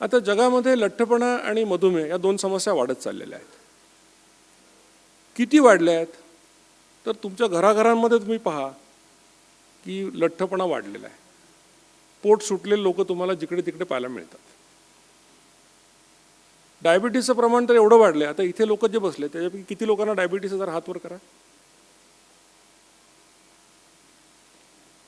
आता जगामध्ये लठ्ठपणा आणि मधुमेह या दोन समस्या वाढत चाललेल्या आहेत. किती वाढल्या आहेत? तर तुमच्या घराघरांमध्ये तुम्ही पहा की लठ्ठपणा वाढलेला आहे. पोट सुटलेले लोक तुम्हाला जिकडे तिकडे पाहायला मिळतात. डायबिटीसचं प्रमाण तर एवढं वाढलं आहे. आता इथे लोक जे बसले त्याच्यापैकी किती लोकांना डायबिटीस जर हातवर करा.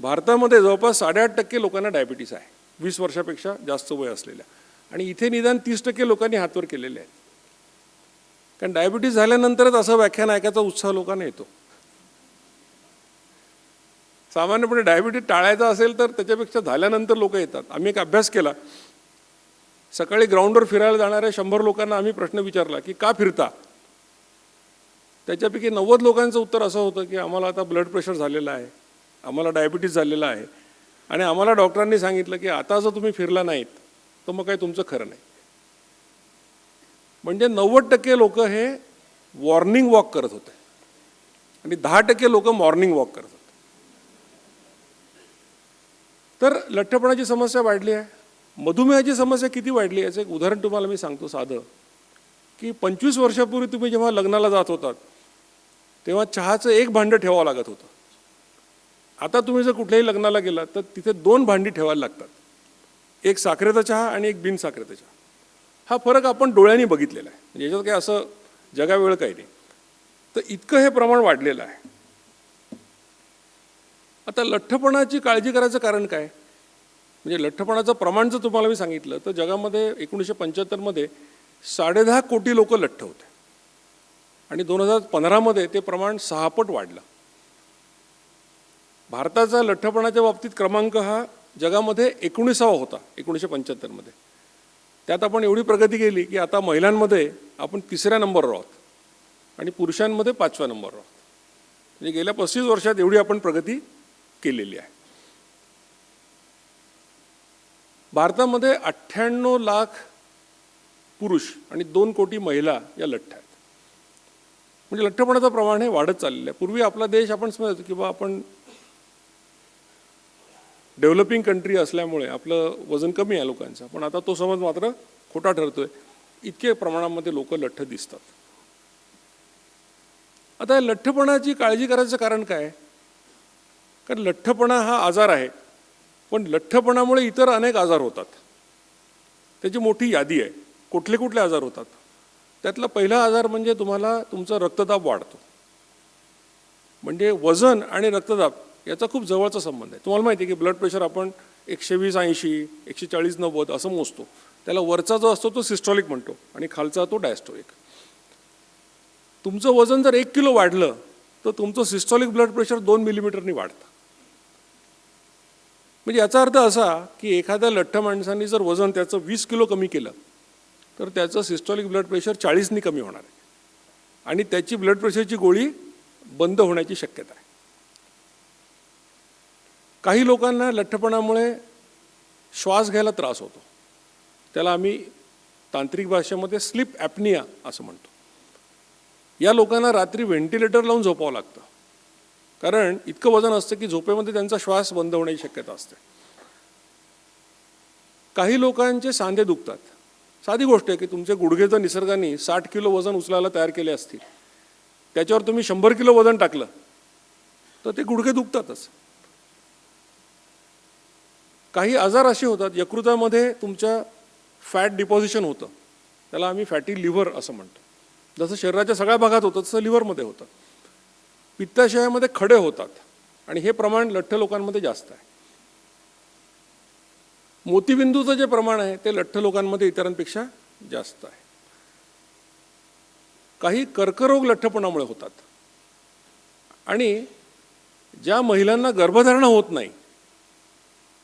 भारतामध्ये जवळपास साडेआठ टक्के लोकांना डायबिटीस आहे. वीस वर्षापेक्षा जास्त वय असलेल्या. आणि इथे निदान तीस टक्के लोकांनी हातवर केलेले आहेत. कारण डायबिटीस झाल्यानंतरच असं व्याख्यान ऐकायचा उत्साह लोकांना येतो. सामान्यपणे डायबिटीस टाळायचा असेल तर त्याच्यापेक्षा झाल्यानंतर लोक येतात. आम्ही एक अभ्यास केला. सकाळी ग्राउंडवर फिरायला जाणाऱ्या शंभर लोकांना आम्ही प्रश्न विचारला की का फिरता? त्याच्यापैकी नव्वद लोकांचं उत्तर असं होतं की आम्हाला आता ब्लड प्रेशर झालेलं आहे. आम्हाला डायबिटीस झालेला आहे. आणि आम्हाला डॉक्टरांनी सांगितलं की आता जर तुम्ही फिरला नाहीत तर मग काही तुमचं खरं नाही. म्हणजे नव्वद टक्के लोक हे वॉर्निंग वॉक करत होते. आणि दहा टक्के लोक मॉर्निंग वॉक करत होते. तर लठ्ठपणाची समस्या वाढली आहे. मधुमेहाची समस्या किती वाढली याचं एक उदाहरण तुम्हाला मी सांगतो साधं. की पंचवीस वर्षापूर्वी तुम्ही जेव्हा लग्नाला जात होतात तेव्हा चहाचं एक भांडं ठेवावं लागत होतं. आता तुम्ही जर कुठल्याही लग्नाला गेलात तर तिथे दोन भांडी ठेवायला लागतात. एक साखरेचा चहा आणि एक बिनसाखरेचा चहा. हा फरक आपण डोळ्यांनी बघितलेला आहे. म्हणजे याच्यात काही असं जगावेळ काही नाही. तर इतकं हे प्रमाण वाढलेलं आहे. आता लठ्ठपणाची काळजी करायचं कारण काय? म्हणजे लठ्ठपणाचं प्रमाण जर तुम्हाला मी सांगितलं तर जगामध्ये एकोणीसशे पंच्याहत्तरमध्ये साडेदहा कोटी लोक लठ्ठ होते. आणि दोन हजार पंधरामध्ये ते प्रमाण सहापट वाढलं. भारताचा लठ्ठपणाच्या बाबतीत क्रमांक हा जगामध्ये एकोणीसावा होता एकोणीसशे पंच्याहत्तरमध्ये त्यात आपण एवढी प्रगती केली की आता महिलांमध्ये आपण तिसऱ्या नंबरवर आहोत आणि पुरुषांमध्ये पाचव्या नंबरवर आहोत. म्हणजे गेल्या पस्तीस वर्षात एवढी आपण प्रगती केलेली आहे. भारतामध्ये अठ्ठ्याण्णव लाख पुरुष आणि दोन कोटी महिला या लठ्ठ आहेत. म्हणजे लठ्ठपणाचं प्रमाण हे वाढत चाललेलं आहे. पूर्वी आपला देश आपण समजायचो की बा आपण डेव्हलपिंग कंट्री असल्यामुळे आपलं वजन कमी आहे लोकांचं. पण आता तो समज मात्र खोटा ठरतोय. इतके प्रमाणामध्ये लोक लठ्ठ दिसतात. आता या लठ्ठपणाची काळजी करायचं कारण काय? कारण लठ्ठपणा हा आजार आहे. पण लठ्ठपणामुळे इतर अनेक आजार होतात. त्याची मोठी यादी आहे. कुठले कुठले आजार होतात? त्यातला पहिला आजार म्हणजे तुम्हाला तुमचा रक्तदाब वाढतो. म्हणजे वजन आणि रक्तदाब याचा खूप जवळचा संबंध आहे. तुम्हाला माहिती आहे की ब्लड प्रेशर आपण एकशे वीस ऐंशी एकशे चाळीस नव्वद असं मोजतो. त्याला वरचा जो असतो तो सिस्टॉलिक म्हणतो आणि खालचा तो डायस्टॉलिक तुमचं वजन जर एक किलो वाढलं तर तुमचं सिस्टॉलिक ब्लड प्रेशर दोन मिलीमीटरनी वाढतं. म्हणजे याचा अर्थ असा की एखाद्या लठ्ठ माणसाने जर वजन त्याचं वीस किलो कमी केलं तर त्याचं सिस्टॉलिक ब्लड प्रेशर चाळीसनी कमी होणार आहे. आणि त्याची ब्लड प्रेशरची गोळी बंद होण्याची शक्यता आहे. काही लोकांना लठ्ठपणामुळे श्वास घ्यायला त्रास होतो. त्याला आम्ही तांत्रिक भाषेमध्ये स्लिप ॲपनिया असं म्हणतो. या लोकांना रात्री व्हेंटिलेटर लावून झोपावं लागतं. कारण इतकं वजन असतं की झोपेमध्ये त्यांचा श्वास बंद होण्याची शक्यता असते. काही लोकांचे सांधे दुखतात. साधी गोष्ट आहे की तुमचे गुडघे जर निसर्गाने साठ किलो वजन उचलायला तयार केले असतील. त्याच्यावर तुम्ही शंभर किलो वजन टाकलं तर ते गुडघे दुखतातच. काही आजार असे होतात यकृतामध्ये तुमच्या फॅट डिपॉझिशन होतं. त्याला आम्ही फॅटी लिव्हर असं म्हणतो. जसं शरीराच्या सगळ्या भागात होतं तसं लिव्हरमध्ये होतं. पित्ताशयामध्ये खडे होतात. आणि हे प्रमाण लठ्ठ लोकांमध्ये जास्त आहे. मोतीबिंदूचं जे प्रमाण आहे ते लठ्ठ लोकांमध्ये इतरांपेक्षा जास्त आहे. काही कर्करोग लठ्ठपणामुळे होतात. आणि ज्या महिलांना गर्भधारणा होत नाही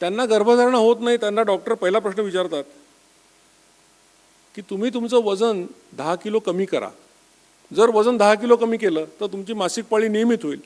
त्यांना गर्भधारणा होत नाही त्यांना डॉक्टर पहिला प्रश्न विचारतात की तुम्ही तुमचं वजन दहा किलो कमी करा. जर वजन दहा किलो कमी केलं तर तुमची मासिक पाळी नियमित होईल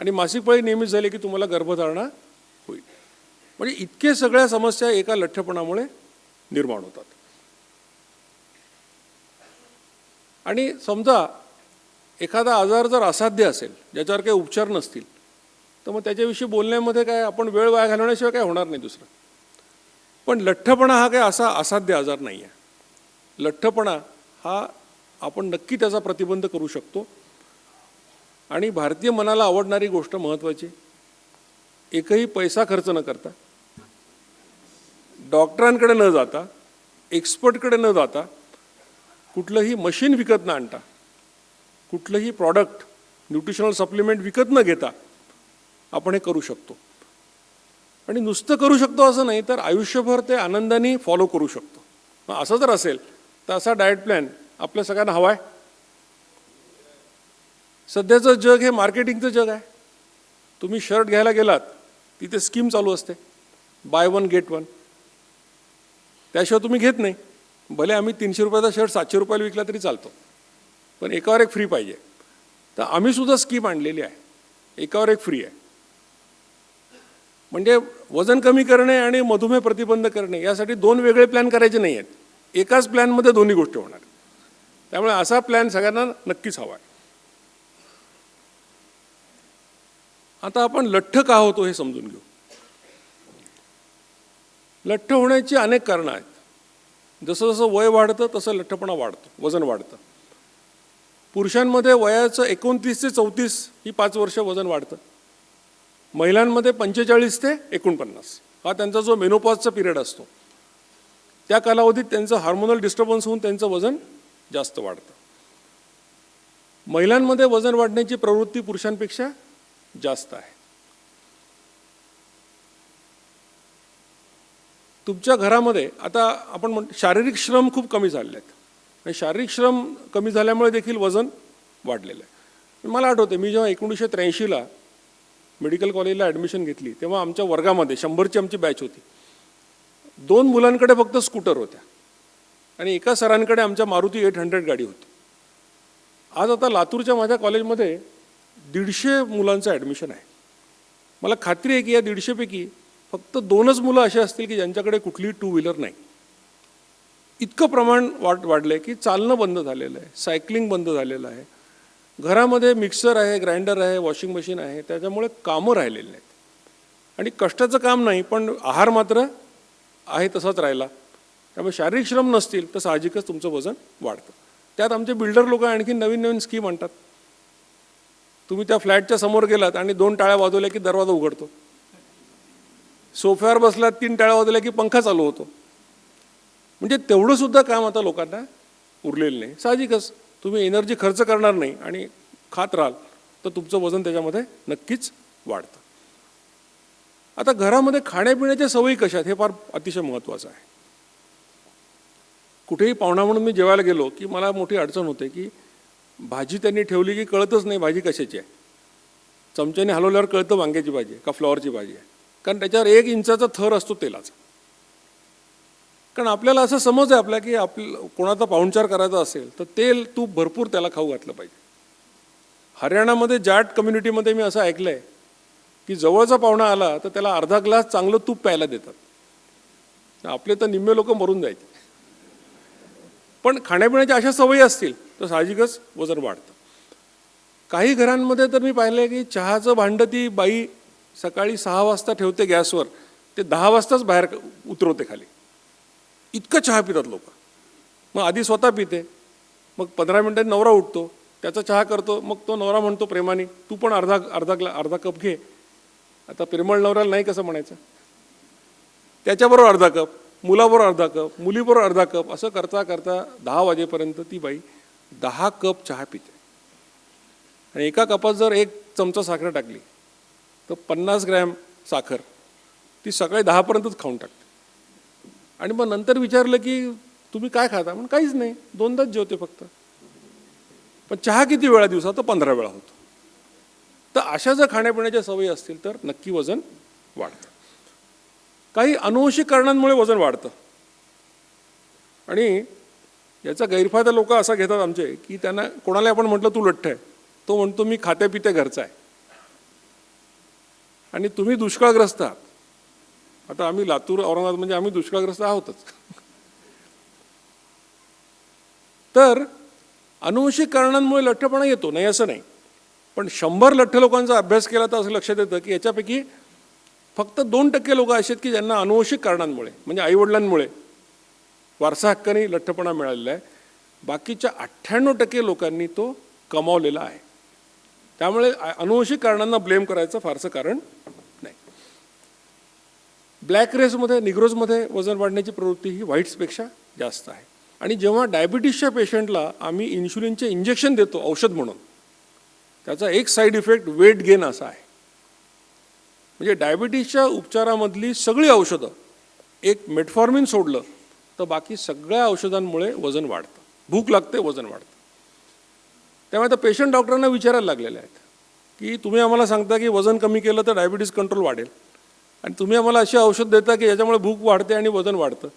आणि मासिक पाळी नियमित झाली की तुम्हाला गर्भधारणा होईल. म्हणजे इतके सगळ्या समस्या एका लठ्ठपणामुळे निर्माण होतात. आणि समजा एखादा आजार जर असाध्य असेल ज्याच्यावर काही उपचार नसतील तर मग त्याच्याविषयी बोलण्यामध्ये काय आपण वेळ वाया घालवण्याशिवाय काय होणार नाही दुसरं. पण लठ्ठपणा हा काय असा असाध्य आजार नाही आहे लठ्ठपणा हा आपण नक्की त्याचा प्रतिबंध करू शकतो. आणि भारतीय मनाला आवडणारी गोष्ट महत्त्वाची. एकही पैसा खर्च न करता डॉक्टरांकडे न जाता एक्सपर्टकडे न जाता कुठलंही मशीन विकत न आणता कुठलंही प्रॉडक्ट न्यूट्रिशनल सप्लिमेंट विकत न घेता आपण हे करू शकतो. आणि नुसतं करू शकतो असं नाही तर आयुष्यभर ते आनंदाने फॉलो करू शकतो. मग असं जर असेल तर असा डाएट प्लॅन आपल्या सगळ्यांना हवा आहे? सध्याचं जग हे मार्केटिंगचं जग आहे. तुम्ही शर्ट घ्यायला गेलात तिथे स्कीम चालू असते. बाय वन गेट वन त्याशिवाय तुम्ही घेत नाही. भले आम्ही तीनशे रुपयाचा शर्ट सातशे रुपयाला विकला तरी चालतो. पण एकावर एक फ्री पाहिजे. तर आम्हीसुद्धा स्कीम आणलेली आहे. एकावर एक फ्री आहे. म्हणजे वजन कमी करणे आणि मधुमेह प्रतिबंध करणे यासाठी दोन वेगळे प्लॅन करायचे नाही आहेत एकाच प्लॅनमध्ये दोन्ही गोष्टी होणार. त्यामुळे असा प्लॅन सगळ्यांना नक्कीच हवा आहे. आता आपण लठ्ठ का होतो हे समजून घेऊ. लठ्ठ होण्याची अनेक कारणं आहेत. जसं जसं वय वाढतं तसं लठ्ठपणा वाढतो वजन वाढतं. पुरुषांमध्ये वयाचं एकोणतीस ते चौतीस ही पाच वर्ष वजन वाढतं. महिलांमध्ये पंचेचाळीस ते एकोणपन्नास. हा त्यांचा जो मेनोपॉजचा पिरियड असतो. त्या कालावधीत त्यांचं हार्मोनल डिस्टर्बन्स होऊन त्यांचं वजन जास्त वाढतं. महिलांमध्ये वजन वाढण्याची प्रवृत्ती पुरुषांपेक्षा जास्त आहे. तुमच्या घरामध्ये आता आपण म्हण शारीरिक श्रम खूप कमी झालेले आहेत. आणि शारीरिक श्रम कमी झाल्यामुळे देखील वजन वाढलेलं आहे. मला आठवते मी जेव्हा एकोणीसशे त्र्याऐंशीला मेडिकल कॉलेजला ॲडमिशन घेतली तेव्हा आमच्या वर्गामध्ये शंभरची आमची बॅच होती. दोन मुलांकडे फक्त स्कूटर होत्या. आणि एका सरांकडे आमच्या मारुती एट हंड्रेड गाडी होती. आज आता लातूरच्या माझ्या कॉलेजमध्ये दीडशे मुलांचं ॲडमिशन आहे. मला खात्री आहे की या दीडशेपैकी फक्त दोनच मुलं अशी असतील की ज्यांच्याकडे कुठलीही टू व्हीलर नाही. इतकं प्रमाण वाट वाढलं आहे की चालणं बंद झालेलं आहे सायकलिंग बंद झालेलं आहे. घरामध्ये मिक्सर आहे ग्राइंडर आहे वॉशिंग मशीन आहे त्याच्यामुळे कामं राहिलेली नाहीत. आणि कष्टाचं काम नाही पण आहार मात्र आहे तसाच राहिला. त्यामुळे शारीरिक श्रम नसतील तर साहजिकच तुमचं वजन वाढतं. त्यात आमचे बिल्डर लोक आणखी नवीन नवीन स्कीम आणतात. तुम्ही त्या फ्लॅटच्या समोर गेलात आणि दोन टाळ्या वाजवल्या की दरवाजा उघडतो. सोफ्यावर बसलात तीन टाळ्या वाजवल्या की पंखा चालू होतो. म्हणजे तेवढंसुद्धा काम आता लोकांना उरलेलं नाही. साहजिकच. तुम्ही एनर्जी खर्च करणार नाही आणि खात राहाल तर तुमचं वजन त्याच्यामध्ये नक्कीच वाढतं. आता घरामध्ये खाण्यापिण्याच्या सवयी कशा आहेत हे फार अतिशय महत्त्वाचं आहे. कुठेही पाहुणा म्हणून मी जेवायला गेलो की मला मोठी अडचण होते की भाजी त्यांनी ठेवली की कळतच नाही भाजी कशाची आहे. चमच्याने हलवल्यावर कळतं वांग्याची भाजी आहे का फ्लॉवरची भाजी आहे. कारण त्याच्यावर एक इंचाचा थर असतो तेलाचा. कारण आपल्याला असं समज आहे आपल्या की आपलं कोणाचा पाहुणचार करायचा असेल तर तेल तूप भरपूर त्याला खाऊ घातलं पाहिजे. हरियाणामध्ये जाट कम्युनिटीमध्ये मी असं ऐकलं आहे की जवळचा पाहुणा आला तर त्याला अर्धा ग्लास चांगलं तूप प्यायला देतात. आपले तर निम्मे लोक मरून जायचे. पण खाण्यापिण्याच्या अशा सवयी असतील तर साहजिकच वजन वाढतं. काही घरांमध्ये तर मी पाहिलं आहे की चहाचं भांडं ती बाई सकाळी सहा वाजता ठेवते गॅसवर ते दहा वाजताच बाहेर उतरवते खाली. इतकं चहा पितात लोक. मग आधी स्वतः पिते मग पंधरा मिनिटांनी नवरा उठतो त्याचा चहा करतो मग तो नवरा म्हणतो प्रेमाने तू पण अर्धा अर्धा ग्ला अर्धा कप घे. आता प्रेमळ नवऱ्याला नाही कसं म्हणायचं? त्याच्याबरोबर अर्धा कप मुलाबरोबर अर्धा कप मुलीबरोबर अर्धा कप असं करता करता दहा वाजेपर्यंत ती बाई दहा कप चहा पिते. आणि एका कपात जर एक चमचा साखर टाकली तर पन्नास ग्रॅम साखर ती सकाळी दहापर्यंतच खाऊन टाकते. आणि मग नंतर विचारलं की तुम्ही काय खाता? म्हणून काहीच नाही. दोनदाच जेवते फक्त. पण चहा किती वेळा दिवसा तर पंधरा वेळा होतो. तर अशा जर खाण्यापिण्याच्या सवयी असतील तर नक्की वजन वाढतं. काही अनुवंशिक कारणांमुळे वजन वाढतं. आणि याचा गैरफायदा लोक असा घेतात आमचे की त्यांना कोणाला आपण म्हटलं तू लठ्ठ आहे. तो म्हणतो मी खात्या पित्या घरचा आहे. आणि तुम्ही दुष्काळग्रस्त आहात. आता आम्ही लातूर औरंगाबाद म्हणजे आम्ही दुष्काळग्रस्त आहोतच. तर अनुवंशिक कारणांमुळे लठ्ठपणा येतो नाही असं नाही. पण शंभर लठ्ठ लोकांचा अभ्यास केला तर असं लक्षात येतं की याच्यापैकी फक्त दोन टक्के लोक असे आहेत की ज्यांना अनुवंशिक कारणांमुळे म्हणजे आईवडिलांमुळे वारसा हक्काने लठ्ठपणा मिळालेला आहे. बाकीच्या अठ्ठ्याण्णव टक्के लोकांनी तो कमावलेला आहे. त्यामुळे अनुवंशिक कारणांना ब्लेम करायचं फारसं कारण ब्लॅक रेसमध्ये निग्रोजमध्ये वजन वाढण्याची प्रवृत्ती ही व्हाईट्सपेक्षा जास्त आहे. आणि जेव्हा डायबिटीसच्या पेशंटला आम्ही इन्शुलिनचे इंजेक्शन देतो औषध म्हणून त्याचा एक साईड इफेक्ट वेट गेन असा आहे. म्हणजे डायबिटीसच्या उपचारामधली सगळी औषधं एक मेटफॉर्मिन सोडलं तर बाकी सगळ्या औषधांमुळे वजन वाढतं. भूक लागते वजन वाढतं. त्यामुळे आता पेशंट डॉक्टरांना विचारायला लागलेले आहेत की तुम्ही आम्हाला सांगता की वजन कमी केलं तर डायबिटीस कंट्रोल वाढेल. आणि तुम्ही आम्हाला अशी औषध देता की याच्यामुळे भूक वाढते आणि वजन वाढतं.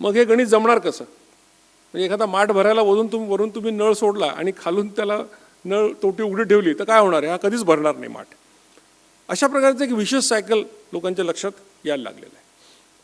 मग हे गणित जमणार कसं? म्हणजे एखादा माठ भरायला वरून तुम्ही वरून तुम्ही नळ सोडला आणि खालून त्याला नळ तोटी उघडी ठेवली तर काय होणार आहे? हा कधीच भरणार नाही माठ. अशा प्रकारचं एक विशेष सायकल लोकांच्या लक्षात यायला लागलेलं आहे.